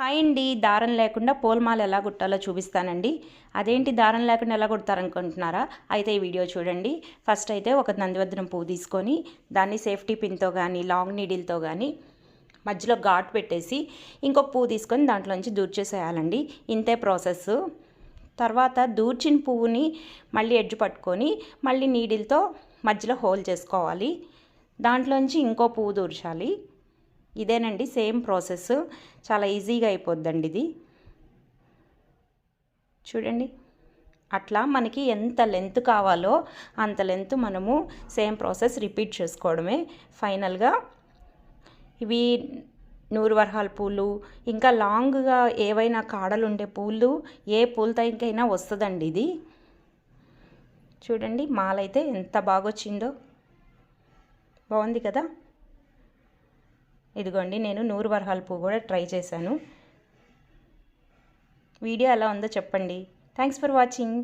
Hi అండి దారం లేకుండా పోల్మాల ఎలా కుట్టాలో చూపిస్తానండి. అదేంటి దారం లేకుండా ఎలా కుడతారనుకుంటున్నారా? అయితే ఈ వీడియో చూడండి. ఫస్ట్ అయితే ఒక నందివద్దనం పువ్వు తీసుకొని దాన్ని సేఫ్టీ పిన్తో కానీ లాంగ్ నీడిల్తో కానీ మధ్యలో ఘాట్ పెట్టేసి ఇంకొక పువ్వు తీసుకొని దాంట్లోంచి దూర్చేసేయాలండి. ఇంతే ప్రాసెస్ తర్వాత దూర్చిన పువ్వుని మళ్ళీ ఎడ్జ్ పట్టుకొని మళ్ళీ నీడిల్తో మధ్యలో హోల్ చేసుకోవాలి. దాంట్లోంచి ఇంకో పువ్వు దూర్చాలి. ఇదేనండి సేమ్ ప్రాసెస్. చాలా ఈజీగా అయిపోద్దండి ఇది. చూడండి అట్లా మనకి ఎంత లెంత్ కావాలో అంత లెంత్ మనము సేమ్ ప్రాసెస్ రిపీట్ చేసుకోవడమే. ఫైనల్గా ఇవి నూరు వరహాల పూలు ఇంకా లాంగ్గా ఏవైనా కాడలు ఉండే పూలు ఏ పూలతోకైనా వస్తుందండి ఇది. చూడండి మాలైతే ఎంత బాగా వచ్చిందో బాగుంది కదా? ఇదిగోండి నేను నూరు వరహాల పువ్వు కూడా ట్రై చేశాను. వీడియో ఎలా ఉందో చెప్పండి. Thanks for watching